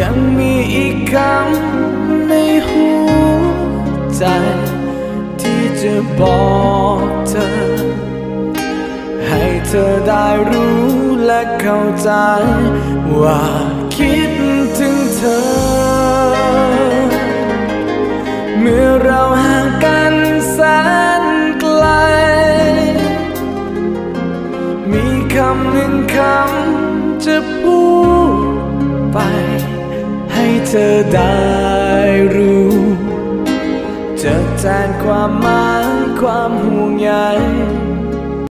ยังมีอีกคำในหัวใจ ที่จะบอกเธอ ให้เธอได้รู้และเข้าใจ ว่าคิดถึงเธอ เมื่อเราห่างกันแสนไกล มีคำหนึ่งคำจะพูดไป ให้เธอได้รู้ จะแทนความหมายความห่วงใย